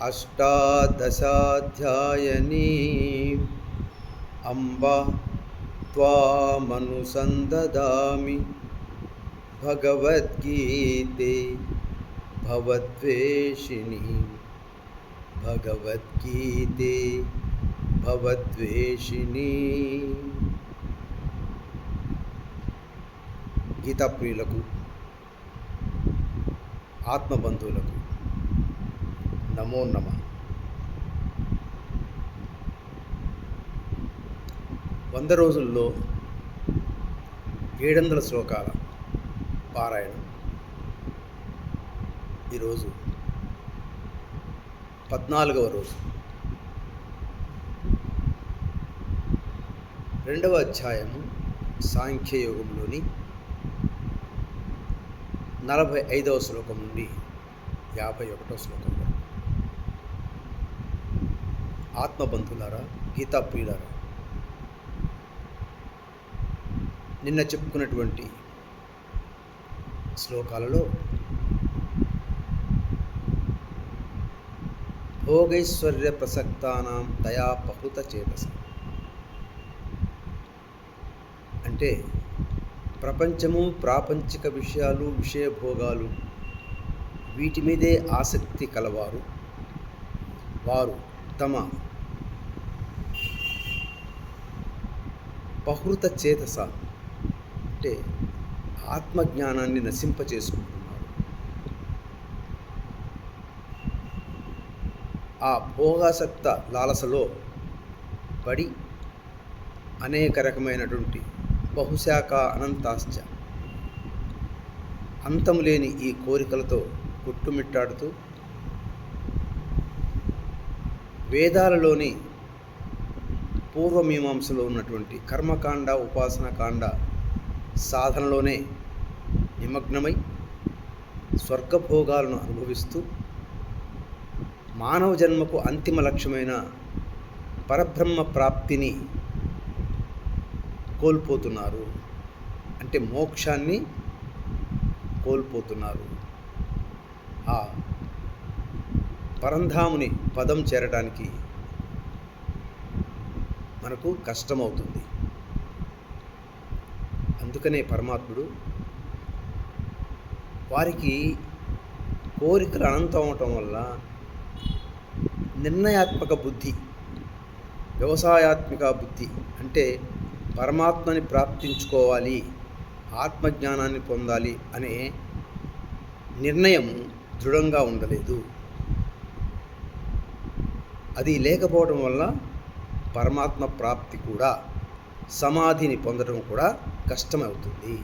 अष्टादशाध्यायनीम् अम्ब त्वामनुसन्ददामि भगवद्गीते भवद्वेषिणी भगवद्गीते భవద్వేషిణి గీతా ప్రియులకు ఆత్మబంధువులకు నమో నమ. వంద రోజుల్లో ఏడు వందల శ్లోకాల పారాయణం. ఈరోజు పద్నాలుగవ రోజు. రెండవ అధ్యాయము సాంఖ్యయోగంలోని నలభై ఐదవ శ్లోకం నుండి యాభై ఒకటో శ్లోకం వరకు ఆత్మబంధులారా గీతా ప్రియులారా నిన్న చెప్పుకున్నటువంటి శ్లోకాలలో భోగైశ్వర్య ప్రసక్తానాం దయా పహృత చేతస. అంటే ప్రపంచము ప్రాపంచిక విషయాలు విషయభోగాలు వీటి మీదే ఆసక్తి కలవారు. వారు తమ అపహృత చేతస అంటే ఆత్మజ్ఞానాన్ని నశింపచేసుకుంటున్నారు ఆ భోగాసక్త లాలసలో పడి అనేక రకమైనటువంటి బహుశాఖ అనంతాశ్చ అంతం లేని ఈ కోరికలతో కొట్టుమిట్టాడుతూ వేదాలలోని పూర్వమీమాంసలో ఉన్నటువంటి కర్మకాండ ఉపాసనకాండ సాధనలోనే నిమగ్నమై స్వర్గభోగాలను అనుభవిస్తూ మానవ జన్మకు అంతిమ లక్ష్యమైన పరబ్రహ్మ ప్రాప్తిని కోల్పోతున్నారు. అంటే మోక్షాన్ని కోల్పోతున్నారు. ఆ పరంధాముని పదం చేరడానికి మనకు కష్టమవుతుంది. అందుకనే పరమాత్ముడు వారికి కోరికలు అనంతం అవటం వల్ల నిర్ణయాత్మక బుద్ధి వ్యవసాయాత్మిక బుద్ధి అంటే పరమాత్మని ప్రాప్తించుకోవాలి ఆత్మజ్ఞానాన్ని పొందాలి అనే నిర్ణయం దృఢంగా ఉండలేదు. అది లేకపోవడం వల్ల పరమాత్మ ప్రాప్తి కూడా సమాధిని పొందడం కూడా కష్టమవుతుంది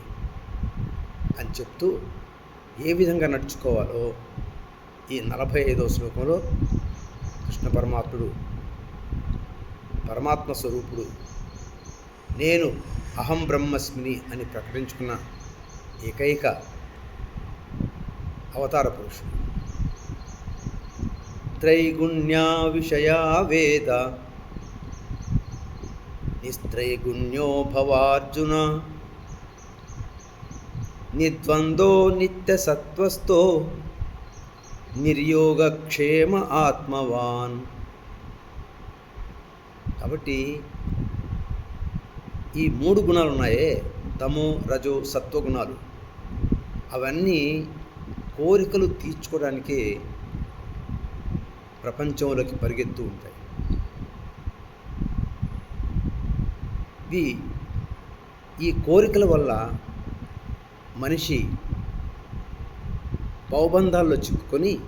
అని చెప్తూ ఏ విధంగా నడుచుకోవాలో ఈ నలభై ఐదవ శ్లోకంలో కృష్ణ పరమాత్ముడు పరమాత్మ స్వరూపుడు నేను అహం బ్రహ్మస్మిని అని ప్రకటించుకున్న ఏకైక అవతార పురుషుడు. త్రైగుణ్యా విషయా వేద నిస్త్రైగుణ్యో భవార్జున నిర్ద్వందో నిత్యసత్వస్థో నిర్యోగక్షేమ ఆత్మవాన్ కాబట్టి ఈ మూడు గుణాలు ఉన్నాయే తమో రజో సత్వగుణాలు అవన్నీ కోరికలు తీర్చుకోవడానికే ప్రపంచంలోకి పరిగెత్తు ఉంటాయి. ఇది ఈ కోరికల వల్ల మనిషి పౌబంధాల్లో చిక్కుకొని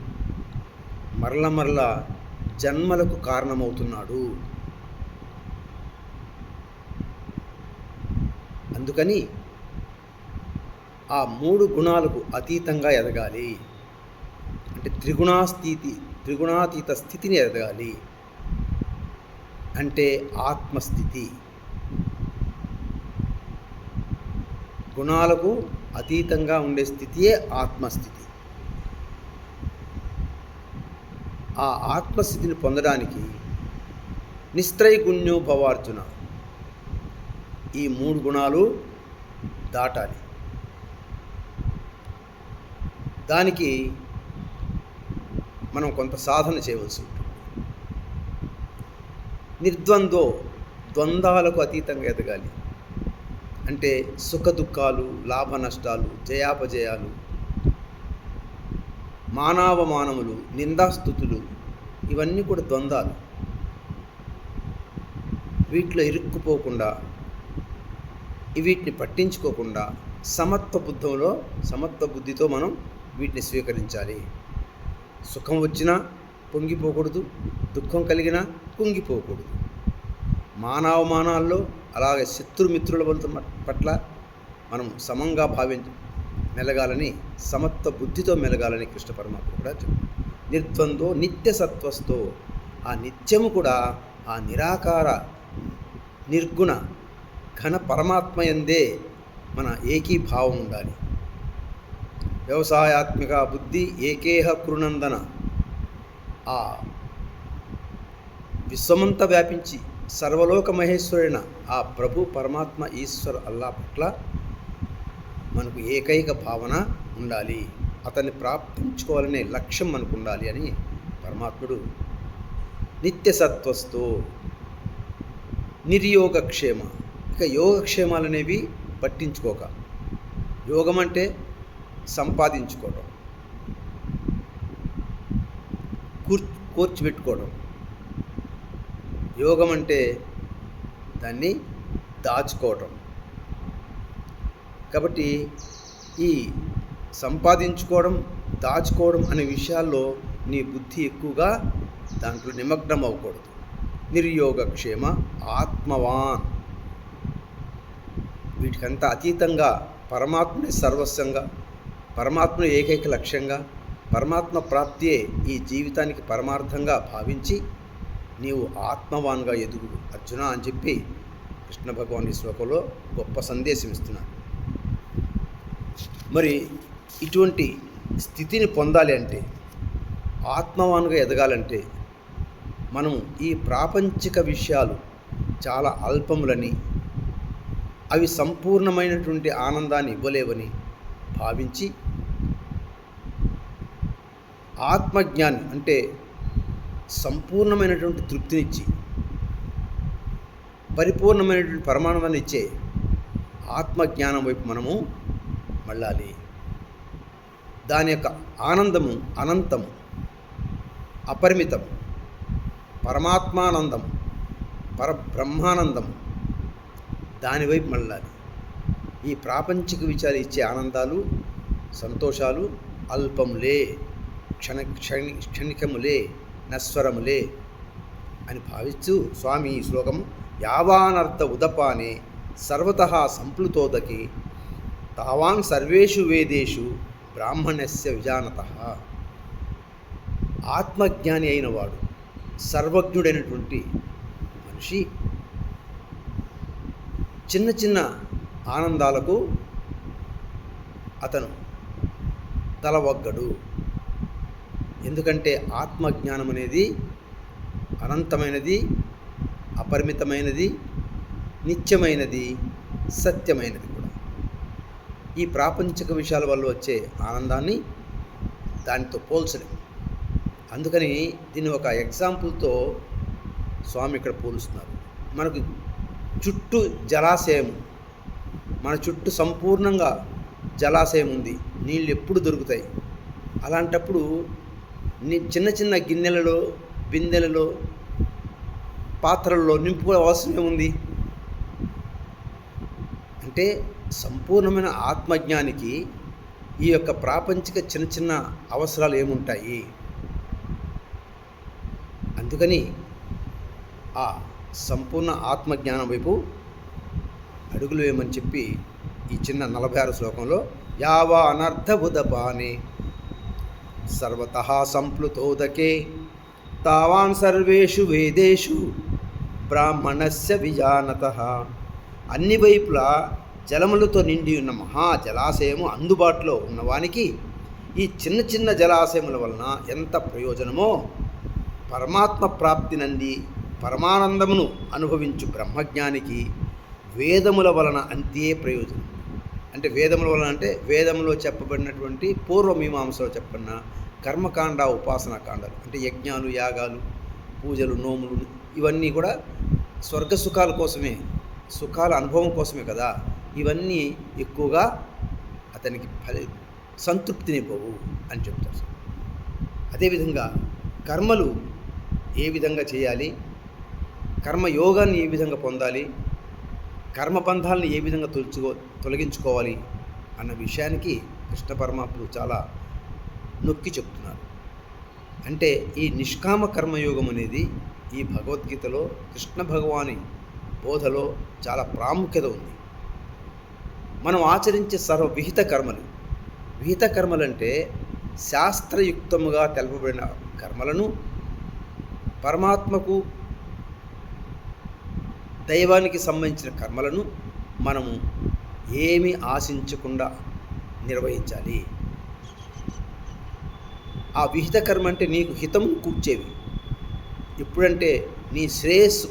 మరల మరల జన్మలకు కారణమవుతున్నాడు. అందుకని ఆ మూడు గుణాలకు అతీతంగా ఎదగాలి. అంటే త్రిగుణాస్థితి త్రిగుణాతీత స్థితిని ఎదగాలి. అంటే ఆత్మస్థితి. గుణాలకు అతీతంగా ఉండే స్థితియే ఆత్మస్థితి. ఆ ఆత్మస్థితిని పొందడానికి నిస్త్రైగుణ్యో భవార్జున ఈ మూడు గుణాలు దాటాలి. దానికి మనం కొంత సాధన చేయవలసి ఉంటుంది. నిర్ద్వంద్వ ద్వంద్వాలకు అతీతంగా ఎదగాలి. అంటే సుఖ దుఃఖాలు లాభ నష్టాలు జయాపజయాలు మానవమానములు నిందాస్థుతులు ఇవన్నీ కూడా ద్వందాలు. వీటిలో ఇరుక్కుపోకుండా వీటిని పట్టించుకోకుండా సమత్వ బుద్ధంలో సమత్వ బుద్ధితో మనం వీటిని స్వీకరించాలి. సుఖం వచ్చినా పొంగిపోకూడదు దుఃఖం కలిగినా కుంగిపోకూడదు మానవమానాల్లో అలాగే శత్రుమిత్రుల పట్ల మనం సమంగా భావించ మెలగాలని సమత్వ బుద్ధితో మెలగాలని కృష్ణ పరమాత్మ కూడా చెప్పారు నిర్ద్వందో నిత్యసత్వస్తో ఆ నిత్యము కూడా ఆ నిరాకార నిర్గుణ ఘన పరమాత్మ ఎందే మన ఏకీభావం ఉండాలి. వ్యవసాయాత్మిక బుద్ధి ఏకేహ కృనందన ఆ విశ్వమంతా వ్యాపించి సర్వలోక మహేశ్వరుడైన ఆ ప్రభు పరమాత్మ ఈశ్వర్ అల్లా పట్ల మనకు ఏకైక భావన ఉండాలి. అతన్ని ప్రాప్తించుకోవాలనే లక్ష్యం మనకు ఉండాలి అని పరమాత్ముడు నిత్య సత్వస్తో నిర్యోగక్షేమ. ఇక యోగక్షేమాలు అనేవి పట్టించుకోక. యోగం అంటే సంపాదించుకోవడం కూర్చు కూర్చిపెట్టుకోవడం యోగం అంటే దాన్ని దాచుకోవటం. కాబట్టి ఈ సంపాదించుకోవడం దాచుకోవడం అనే విషయాల్లో నీ బుద్ధి ఎక్కువగా దాంట్లో నిమగ్నం అవ్వకూడదు నిర్యోగక్షేమ ఆత్మవాన్. వీటికంతా అతీతంగా పరమాత్మని సర్వస్వంగా పరమాత్మను ఏకైక లక్ష్యంగా పరమాత్మ ప్రాప్తియే ఈ జీవితానికి పరమార్థంగా భావించి నీవు ఆత్మవాన్గా ఎదుగు అర్జున అని చెప్పి కృష్ణ భగవాన్ ఈ శ్లోకంలో గొప్ప సందేశం ఇస్తున్నాడు మరి ఇటువంటి స్థితిని పొందాలి అంటే ఆత్మవాన్గా ఎదగాలంటే మనం ఈ ప్రాపంచిక విషయాలు చాలా అల్పములని అవి సంపూర్ణమైనటువంటి ఆనందాన్ని ఇవ్వలేవని భావించి ఆత్మజ్ఞాని అంటే సంపూర్ణమైనటువంటి తృప్తినిచ్చి పరిపూర్ణమైనటువంటి పరమానందాన్ని ఇచ్చే ఆత్మజ్ఞానం వైపు మనము మళ్ళాలి. దాని యొక్క ఆనందము అనంతము అపరిమితం పరమాత్మానందం పరబ్రహ్మానందం దానివైపు మళ్ళాలి. ఈ ప్రాపంచిక విచారి ఇచ్చే ఆనందాలు సంతోషాలు అల్పములే క్షణ క్షణి క్షణికములే. నస్వరములే అని భావిస్తూ స్వామి ఈ శ్లోకం యావానర్థ ఉదపానే సర్వత సంప్లుతోదకి తావాన్ సర్వేషు వేదేషు బ్రాహ్మణస్య విజానత. ఆత్మజ్ఞాని అయినవాడు సర్వజ్ఞుడైనటువంటి మనిషి చిన్న చిన్న ఆనందాలకు అతను తలవగ్గడు. ఎందుకంటే ఆత్మజ్ఞానం అనేది అనంతమైనది అపరిమితమైనది నిత్యమైనది సత్యమైనది కూడా. ఈ ప్రాపంచిక విషయాల వల్ల వచ్చే ఆనందాన్ని దానితో పోల్చలేము అందుకని దీన్ని ఒక ఎగ్జాంపుల్తో స్వామి ఇక్కడ పోలుస్తున్నారు. మనకు చుట్టూ జలాశయం మన చుట్టూ సంపూర్ణంగా జలాశయం ఉంది నీళ్ళు ఎప్పుడు దొరుకుతాయి? అలాంటప్పుడు చిన్న చిన్న గిన్నెలలో బిందెలలో పాత్రల్లో నింపుకోవడం అవసరం ఉంది. అంటే సంపూర్ణమైన ఆత్మజ్ఞానికి ఈ యొక్క ప్రాపంచిక చిన్న చిన్న అవసరాలు ఏముంటాయి? అందుకని ఆ సంపూర్ణ ఆత్మజ్ఞానం వైపు అడుగులు వేయమని చెప్పి ఈ చిన్న నలభై ఆరు శ్లోకంలో యావా అనర్థబుధపానే సర్వత సంప్లుతోదకే. తావాన్ సర్వేషు వేదేషు బ్రాహ్మణస్య విజానత. అన్ని వైపులా జలములతో నిండి ఉన్న మహా జలాశయము అందుబాటులో ఉన్నవానికి ఈ చిన్న చిన్న జలాశయముల వలన ఎంత ప్రయోజనమో పరమాత్మ ప్రాప్తి నంది పరమానందమును అనుభవించు బ్రహ్మజ్ఞానికి వేదముల వలన అంతే ప్రయోజనం. అంటే వేదముల వలన అంటే వేదంలో చెప్పబడినటువంటి పూర్వమీమాంసలో చెప్పబడిన కర్మకాండ ఉపాసన కాండాలు అంటే యజ్ఞాలు యాగాలు పూజలు నోములు ఇవన్నీ కూడా స్వర్గ సుఖాల కోసమే సుఖాల అనుభవం కోసమే కదా. ఇవన్నీ ఎక్కువగా అతనికి ఫలి సంతృప్తినివ్వవు అని చెప్తారు. అదేవిధంగా కర్మలు ఏ విధంగా చేయాలి కర్మయోగాన్ని ఏ విధంగా పొందాలి కర్మబంధాలను ఏ విధంగా తొలుచుకో తొలగించుకోవాలి అన్న విషయానికి కృష్ణ పరమాత్ముడు చాలా నొక్కి చెప్తున్నారు. అంటే ఈ నిష్కామ కర్మయోగం అనేది ఈ భగవద్గీతలో కృష్ణ భగవాని బోధలో చాలా ప్రాముఖ్యత ఉంది. మనం ఆచరించే సర్వ విహిత కర్మలు విహిత కర్మలంటే శాస్త్రయుక్తముగా తెలపబడిన కర్మలను పరమాత్మకు దైవానికి సంబంధించిన కర్మలను మనము ఏమి ఆశించకుండా నిర్వహించాలి. ఆ విహిత కర్మ అంటే నీకు హితము కూర్చేవి. ఎప్పుడంటే నీ శ్రేయస్సు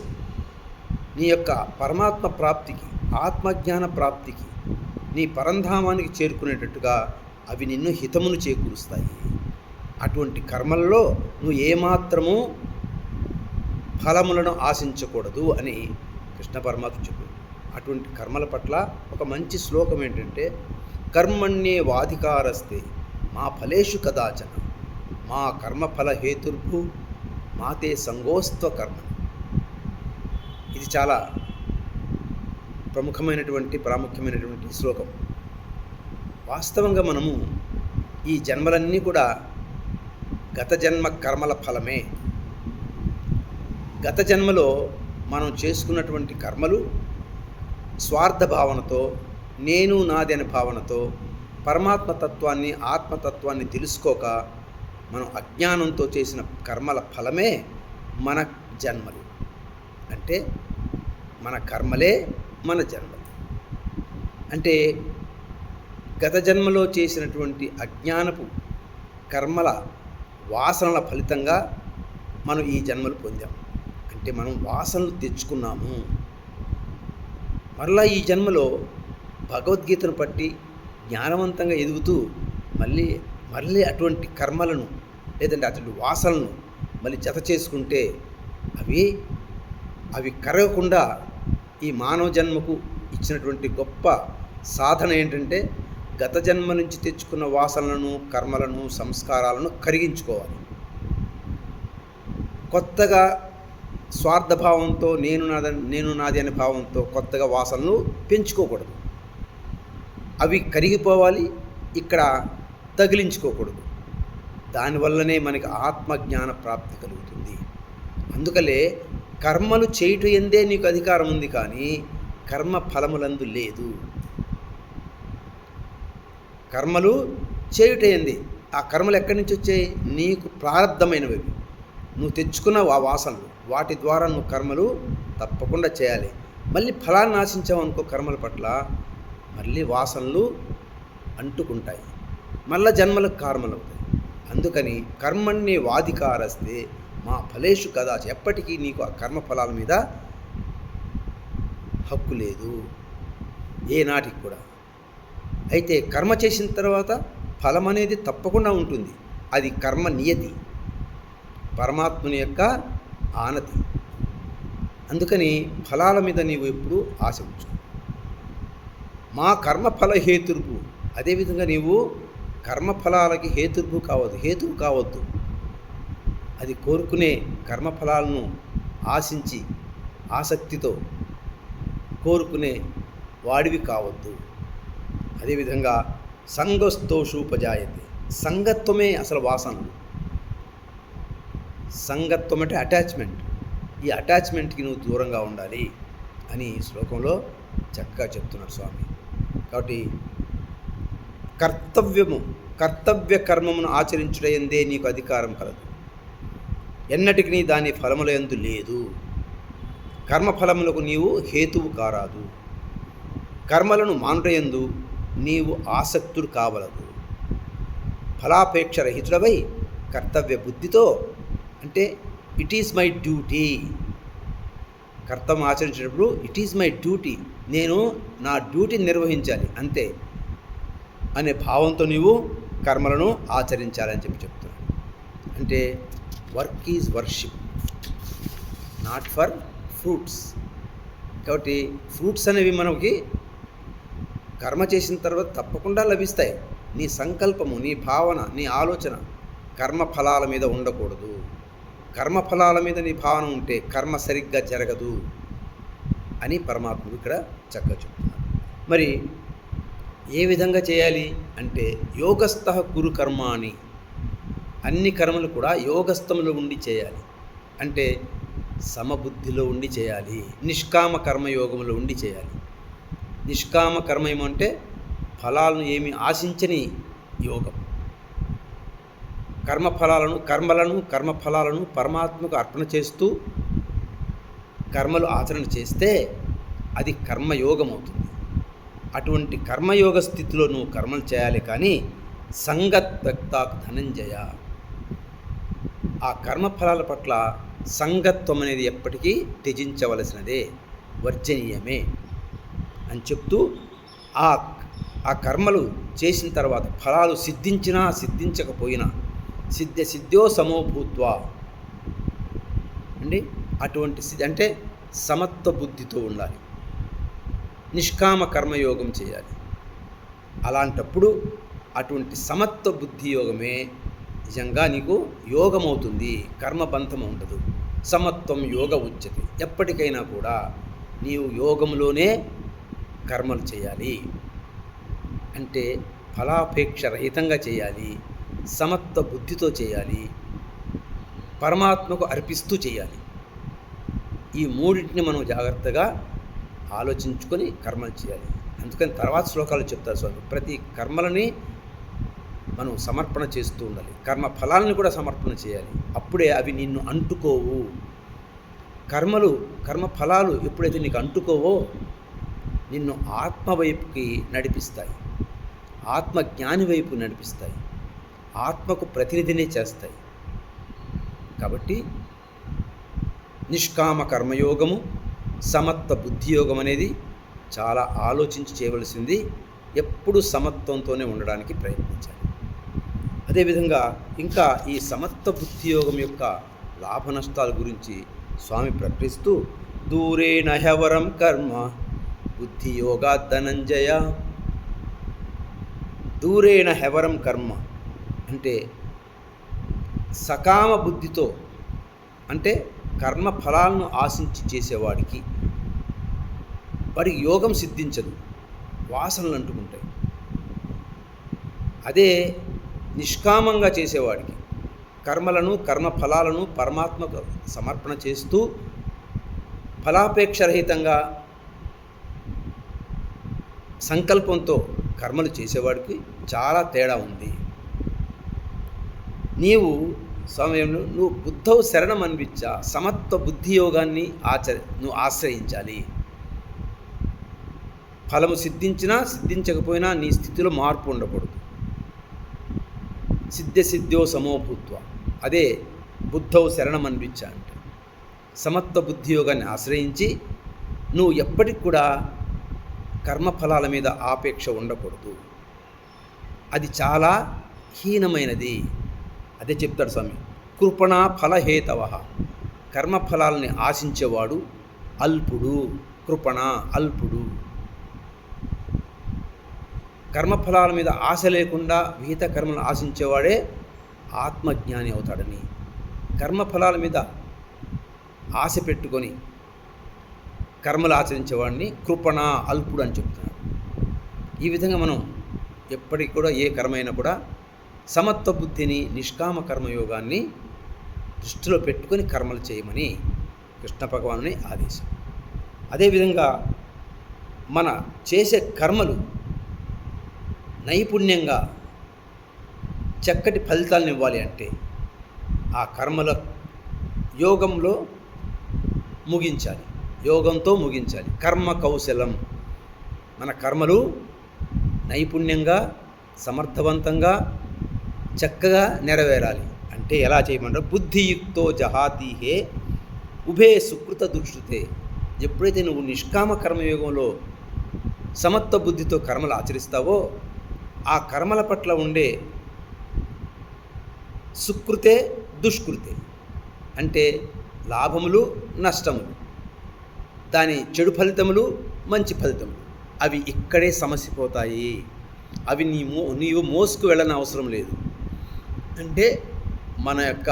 నీ యొక్క పరమాత్మ ప్రాప్తికి ఆత్మజ్ఞాన ప్రాప్తికి నీ పరంధామానికి చేరుకునేటట్టుగా అవి నిన్ను హితమును చేకూరుస్తాయి. అటువంటి కర్మల్లో నువ్వు ఏమాత్రము ఫలములను ఆశించకూడదు అని కృష్ణ పరమాత్మ చెప్పారు అటువంటి కర్మల పట్ల ఒక మంచి శ్లోకం ఏంటంటే కర్మణ్యే వాధికారస్తే మా ఫలేషు కదాచన మా కర్మఫల హేతుర్భు మాతే సంగోస్త్వ కర్మ ఇది చాలా ప్రముఖమైనటువంటి ప్రాముఖ్యమైనటువంటి శ్లోకం. వాస్తవంగా మనము ఈ జన్మలన్నీ కూడా గత జన్మ కర్మల ఫలమే. గత జన్మలో మనం చేసుకున్నటువంటి కర్మలు స్వార్థ భావనతో నేను నాది అనే భావనతో పరమాత్మ తత్వాన్ని ఆత్మతత్వాన్ని తెలుసుకోక మనం అజ్ఞానంతో చేసిన కర్మల ఫలమే మన జన్మలు. అంటే మన కర్మలే మన జన్మలు. అంటే గత జన్మలో చేసినటువంటి అజ్ఞానపు కర్మల వాసనల ఫలితంగా మనం ఈ జన్మలు పొందాం. అంటే మనం వాసనలు తెచ్చుకున్నాము. మరలా ఈ జన్మలో భగవద్గీతను పట్టి జ్ఞానవంతంగా ఎదుగుతూ మళ్ళీ మళ్ళీ అటువంటి కర్మలను లేదంటే అటువంటి వాసనలను మళ్ళీ జత చేసుకుంటే అవి అవి కరగకుండా ఈ మానవ జన్మకు ఇచ్చినటువంటి గొప్ప సాధన ఏంటంటే గత జన్మ నుంచి తెచ్చుకున్న వాసనలను కర్మలను సంస్కారాలను కరిగించుకోవాలి. కొత్తగా స్వార్థభావంతో నేను నాద నేను నాది అనే భావంతో కొత్తగా వాసనలు పెంచుకోకూడదు. అవి కరిగిపోవాలి ఇక్కడ తగిలించుకోకూడదు. దానివల్లనే మనకి ఆత్మజ్ఞాన ప్రాప్తి కలుగుతుంది. అందుకలే కర్మలు చేయుట ఎందే నీకు అధికారం ఉంది కానీ కర్మ ఫలములందు లేదు. కర్మలు చేయుట ఆ కర్మలు ఎక్కడి నుంచి వచ్చాయి? నీకు ప్రారంధమైనవి నువ్వు తెచ్చుకున్న ఆ వాసనలు. వాటి ద్వారా నువ్వు కర్మలు తప్పకుండా చేయాలి. మళ్ళీ ఫలాన్ని ఆశించావు అనుకో కర్మల పట్ల మళ్ళీ వాసనలు అంటుకుంటాయి. మళ్ళా జన్మలకు కారణములు అవుతాయి అందుకని కర్మణ్ణి వాధికారస్తే మా ఫలేషు కదా. ఎప్పటికీ నీకు ఆ కర్మ ఫలాల మీద హక్కు లేదు. ఏనాటికి కూడా. అయితే కర్మ చేసిన తర్వాత ఫలం అనేది తప్పకుండా ఉంటుంది. అది కర్మ నియతి. పరమాత్ముని యొక్క ఆనతి అందుకని ఫలాల మీద నీవు ఎప్పుడు ఆశ ఉంచు. మా కర్మఫల హేతుర్భు. అదేవిధంగా నీవు కర్మఫలాలకి హేతుర్పు కావద్దు హేతువు కావద్దు. అది కోరుకునే కర్మఫలాలను ఆశించి ఆసక్తితో కోరుకునే వాడివి కావద్దు. అదేవిధంగా సంగస్తోషూపజాయతే సంగత్వమే అసలు వాసనలు సంగత్వం అంటే అటాచ్మెంట్. ఈ అటాచ్మెంట్కి నువ్వు దూరంగా ఉండాలి అని ఈ శ్లోకంలో చక్కగా చెప్తున్నాడు స్వామి. కాబట్టి కర్తవ్యము కర్తవ్య కర్మమును ఆచరించుటయందే నీకు అధికారం కలదు. ఎన్నటికి నీ దాని ఫలములందు లేదు. కర్మఫలములకు నీవు హేతువు కారాదు. కర్మలను మానుటయందు నీవు ఆసక్తుడు కావలదు. ఫలాపేక్ష రహితుడవై కర్తవ్య బుద్ధితో అంటే ఇట్ ఈస్ మై డ్యూటీ కర్తవ్యం ఆచరించినప్పుడు ఇట్ ఈజ్ మై డ్యూటీ నేను నా డ్యూటీని నిర్వహించాలి. అంతే. అనే భావంతో నీవు కర్మలను ఆచరించాలని చెప్పి చెప్తున్నాను. అంటే work is worship not for fruits కాబట్టి ఫ్రూట్స్ అనేవి మనకి కర్మ చేసిన తర్వాత తప్పకుండా లభిస్తాయి. నీ సంకల్పము నీ భావన నీ ఆలోచన కర్మ ఫలాల మీద ఉండకూడదు. కర్మ ఫలాల మీద నీ భావన ఉంటే కర్మ సరిగ్గా జరగదు అని పరమాత్ముడు ఇక్కడ చక్కగా చెప్తున్నారు మరి ఏ విధంగా చేయాలి అంటే యోగస్థ గురు కర్మ అని అన్ని కర్మలు కూడా యోగస్థములో ఉండి చేయాలి. అంటే సమబుద్ధిలో ఉండి చేయాలి నిష్కామ కర్మయోగంలో ఉండి చేయాలి. నిష్కామ కర్మ ఏమంటే ఫలాలను ఏమి ఆశించని యోగం. కర్మఫలాలను కర్మలను కర్మఫలాలను పరమాత్మకు అర్పణ చేస్తూ కర్మలు ఆచరణ చేస్తే అది కర్మయోగం అవుతుంది అటువంటి కర్మయోగ స్థితిలో నువ్వు కర్మలు చేయాలి కానీ సంగత్ వ్యక్తాక్ ధనంజయ. ఆ కర్మఫలాల పట్ల సంగత్వం అనేది ఎప్పటికీ త్యజించవలసినదే వర్జనీయమే అని చెప్తూ ఆ ఆ కర్మలు చేసిన తర్వాత ఫలాలు సిద్ధించినా సిద్ధించకపోయినా సిద్ధ సిద్ధ్యో సమోభూత్వ అండి అటువంటి సిద్ధి అంటే సమత్వ బుద్ధితో ఉండాలి. నిష్కామ కర్మయోగం చేయాలి. అలాంటప్పుడు అటువంటి సమత్వ బుద్ధి యోగమే నిజంగా నీకు యోగం అవుతుంది కర్మబంధం ఉండదు. సమత్వం యోగ ఉచ్యతే. ఎప్పటికైనా కూడా నీవు యోగంలోనే కర్మలు చేయాలి. అంటే ఫలాపేక్ష రహితంగా చేయాలి. సమత్వ బుద్ధితో చేయాలి పరమాత్మకు అర్పిస్తూ చేయాలి. ఈ మూడింటిని మనం జాగ్రత్తగా ఆలోచించుకొని కర్మలు చేయాలి. అందుకని తర్వాత శ్లోకాలు చెప్తారు స్వామి. ప్రతి కర్మలని మనం సమర్పణ చేస్తూ ఉండాలి. కర్మ ఫలాలను కూడా సమర్పణ చేయాలి. అప్పుడే అవి నిన్ను అంటుకోవు. కర్మలు కర్మ ఫలాలు ఎప్పుడైతే నీకు అంటుకోవో నిన్ను ఆత్మ వైపుకి నడిపిస్తాయి. ఆత్మజ్ఞాని వైపు నడిపిస్తాయి. ఆత్మకు ప్రతినిధినే చేస్తాయి. కాబట్టి నిష్కామ కర్మయోగము సమత్వ బుద్ధియోగం అనేది చాలా ఆలోచించి చేయవలసింది. ఎప్పుడు సమత్వంతోనే ఉండడానికి ప్రయత్నించాలి. అదేవిధంగా ఇంకా ఈ సమత్వ బుద్ధియోగం యొక్క లాభ నష్టాల గురించి స్వామి ప్రకటిస్తూ దూరే నహవరం కర్మ బుద్ధియోగా ధనంజయ దూరేణ హెవరం కర్మ. అంటే సకామ బుద్ధితో అంటే కర్మ ఫలాలను ఆశించి చేసేవాడికి వాడికి యోగం సిద్ధించదు వాసనలు అంటుకుంటాయి. అదే నిష్కామంగా చేసేవాడికి కర్మలను కర్మ ఫలాలను పరమాత్మకు సమర్పణ చేస్తూ ఫలాపేక్షరహితంగా సంకల్పంతో కర్మలు చేసేవాడికి చాలా తేడా ఉంది. నీవు సమయంలో నువ్వు బుద్ధవు శరణం అనిపించా సమత్వ బుద్ధి యోగాన్ని ఆచరి నువ్వు ఆశ్రయించాలి. ఫలము సిద్ధించినా సిద్ధించకపోయినా నీ స్థితిలో మార్పు ఉండకూడదు. సిద్ధ సిద్ధ్యో సమోభూత్వ అదే బుద్ధవు శరణం అనిపించా అంటే. సమత్వ బుద్ధి యోగాన్ని ఆశ్రయించి నువ్వు ఎప్పటికి కూడా కర్మఫలాల మీద ఆపేక్ష ఉండకూడదు. అది చాలా హీనమైనది. అదే చెప్తాడు స్వామి. కృపణ ఫలహేతవ. కర్మఫలాలని ఆశించేవాడు అల్పుడు. కృపణ అల్పుడు. కర్మఫలాల మీద ఆశ లేకుండా విహిత కర్మలను ఆశించేవాడే ఆత్మజ్ఞాని అవుతాడని. కర్మఫలాల మీద ఆశ పెట్టుకొని కర్మలు ఆచరించేవాడిని కృపణ అల్పుడు అని చెప్తున్నాడు. ఈ విధంగా మనం ఎప్పటికి కూడా ఏ కర్మ అయినా కూడా సమత్వ బుద్ధిని నిష్కామ కర్మయోగాన్ని దృష్టిలో పెట్టుకొని కర్మలు చేయమని కృష్ణ భగవానుని ఆదేశం. అదేవిధంగా మన చేసే కర్మలు నైపుణ్యంగా చక్కటి ఫలితాలను ఇవ్వాలి అంటే ఆ కర్మల యోగంలో ముగించాలి. యోగంతో ముగించాలి. కర్మ కౌశలం. మన కర్మలు నైపుణ్యంగా సమర్థవంతంగా చక్కగా నెరవేరాలి. అంటే ఎలా చేయమంటారు? బుద్ధియుక్తో జహాతీహే ఉభే సుకృత దుష్టుతే. ఎప్పుడైతే నువ్వు నిష్కామ కర్మయోగంలో సమత్వ బుద్ధితో కర్మలు ఆచరిస్తావో ఆ కర్మల పట్ల ఉండే సుకృతే దుష్కృతే. అంటే లాభములు నష్టములు. దాని చెడు ఫలితములు మంచి ఫలితములు. అవి ఇక్కడే సమసిపోతాయి. అవి నీ మో నీవు మోసుకు వెళ్ళని అవసరం లేదు. అంటే మన యొక్క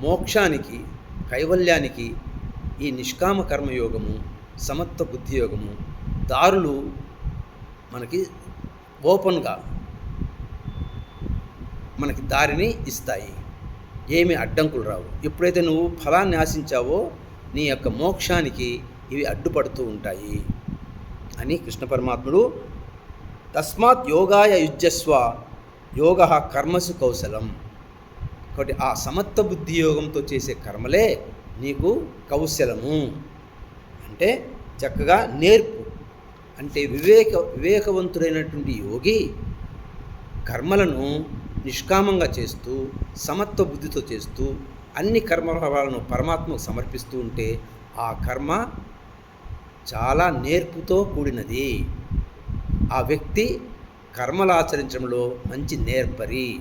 మోక్షానికి కైవల్యానికి ఈ నిష్కామ కర్మయోగము సమత్వ బుద్ధి యోగము దారులు మనకి ఓపెన్గా మనకి దారిని ఇస్తాయి. ఏమి అడ్డంకులు రావు. ఎప్పుడైతే నువ్వు ఫలాన్ని ఆశించావో నీ యొక్క మోక్షానికి ఇవి అడ్డుపడుతూ ఉంటాయి అని కృష్ణ పరమాత్ముడు తస్మాత్ యోగాయ యుజ్యస్వ యోగ కర్మసు కౌశలం. కాబట్టి ఆ సమత్వ బుద్ధి యోగంతో చేసే కర్మలే నీకు కౌశలము. అంటే చక్కగా నేర్పు. అంటే వివేక వివేకవంతుడైనటువంటి యోగి కర్మలను నిష్కామంగా చేస్తూ సమత్వ బుద్ధితో చేస్తూ అన్ని కర్మభావాలను పరమాత్మకు సమర్పిస్తూ ఉంటే ఆ కర్మ చాలా నేర్పుతో కూడినది. ఆ వ్యక్తి కర్మలు ఆచరించడంలో మంచి నేర్పరి.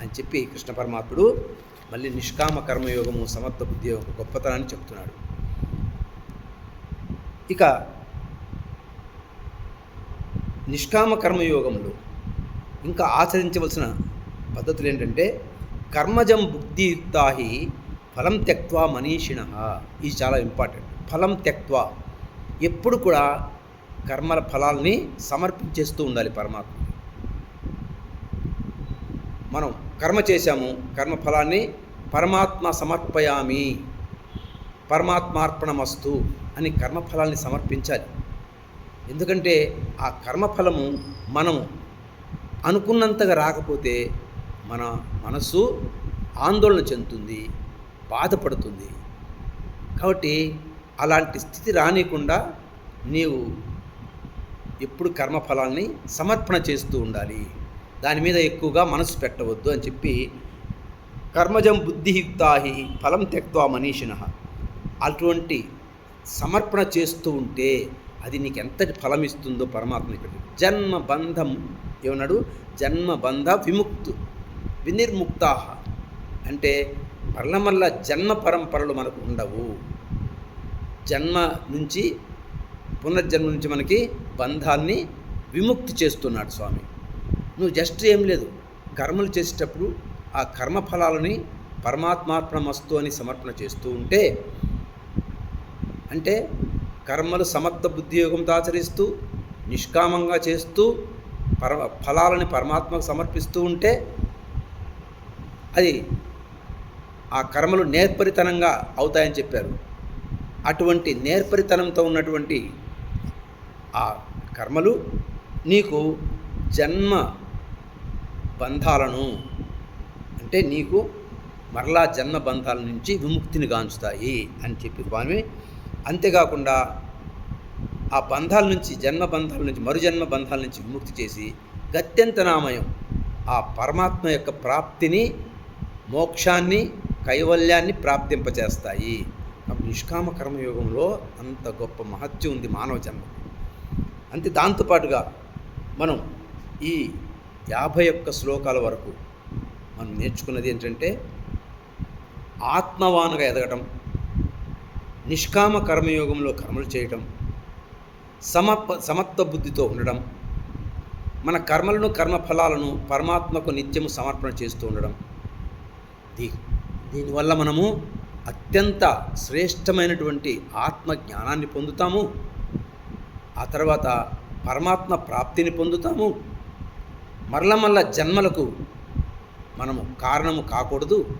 అని చెప్పి కృష్ణ పరమాత్ముడు మళ్ళీ నిష్కామ కర్మయోగము సమర్థ బుద్ధి యొక్క గొప్పతనాన్ని చెప్తున్నాడు. ఇక నిష్కామ కర్మయోగంలో ఇంకా ఆచరించవలసిన పద్ధతులు ఏంటంటే కర్మజం బుద్ధియుక్తాహి ఫలం త్యక్వా మనీషిణ. ఇది చాలా ఇంపార్టెంట్. ఫలం త్యక్వా ఎప్పుడు కూడా కర్మల ఫలాల్ని సమర్పించేస్తూ ఉండాలి పరమాత్మ. మనం కర్మ చేశాము కర్మ ఫలాన్ని పరమాత్మ సమర్పయామి పరమాత్మార్పణమస్తు అని కర్మఫలాన్ని సమర్పించాలి. ఎందుకంటే ఆ కర్మఫలము మనము అనుకున్నంతగా రాకపోతే మన మనస్సు ఆందోళన చెందుతుంది బాధపడుతుంది. కాబట్టి అలాంటి స్థితి రానియకుండా నీవు ఎప్పుడు కర్మఫలాన్ని సమర్పణ చేస్తూ ఉండాలి. దాని మీద ఎక్కువగా మనసు పెట్టవద్దు అని చెప్పి కర్మజం బుద్ధియుక్తాహి ఫలం తెక్వా మనీషిణ అటువంటి సమర్పణ చేస్తూ ఉంటే అది నీకు ఎంతటి ఫలం ఇస్తుందో పరమాత్మ ఇక్కడ జన్మ బంధం ఏమన్నాడు? జన్మ బంధ విముక్తు వినిర్ముక్తా అంటే మరల మరల జన్మ పరంపరలు మనకు ఉండవు. జన్మ నుంచి పునర్జన్మ నుంచి మనకి బంధాన్ని విముక్తి చేస్తున్నాడు స్వామి. నువ్వు జస్ట్ ఏం లేదు కర్మలు చేసేటప్పుడు ఆ కర్మ ఫలాలని పరమాత్మార్పణమస్తు అని సమర్పణ చేస్తూ ఉంటే అంటే కర్మలు సమర్థ బుద్ధియోగంతో ఆచరిస్తూ నిష్కామంగా చేస్తూ పర ఫలాలని పరమాత్మకు సమర్పిస్తూ ఉంటే అది ఆ కర్మలు నేర్పరితనంగా అవుతాయని చెప్పారు. అటువంటి నేర్పరితనంతో ఉన్నటువంటి ఆ కర్మలు నీకు జన్మ బంధాలను అంటే నీకు మరలా జన్మ బంధాల నుంచి విముక్తిని గాంచుతాయి అని చెప్పి స్వామి. అంతేకాకుండా ఆ బంధాల నుంచి జన్మ బంధాల నుంచి మరుజన్మ బంధాల నుంచి విముక్తి చేసి గత్యంతనామయం ఆ పరమాత్మ యొక్క ప్రాప్తిని మోక్షాన్ని కైవల్యాన్ని ప్రాప్తింపచేస్తాయి. అప్పుడు నిష్కామ కర్మయోగంలో అంత గొప్ప మహత్యం ఉంది మానవ జన్మ అంతే దాంతోపాటుగా మనం ఈ యాభై ఒక్క శ్లోకాల వరకు మనం నేర్చుకున్నది ఏంటంటే ఆత్మవానుగా ఎదగటం నిష్కామ కర్మయోగంలో కర్మలు చేయటం సమప సమత్వ బుద్ధితో ఉండడం మన కర్మలను కర్మఫలాలను పరమాత్మకు నిత్యము సమర్పణ చేస్తూ ఉండడం దీ దీనివల్ల మనము అత్యంత శ్రేష్టమైనటువంటి ఆత్మ జ్ఞానాన్ని పొందుతాము ఆ తర్వాత పరమాత్మ ప్రాప్తిని పొందుతాము మరల మరల జన్మలకు మనము కారణము కాకూడదు.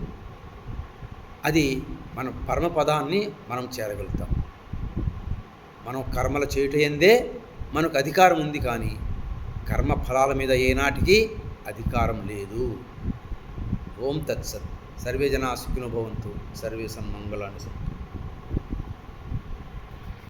అది మన పరమపదాన్ని మనం చేరగలుగుతాం. మనం కర్మలు చేయటందే మనకు అధికారం ఉంది కానీ కర్మ ఫలాల మీద ఏనాటికి అధికారం లేదు. ఓం తత్సత్. సర్వే జనా సుఖినభవంతు సర్వే సన్మంగళాన్ని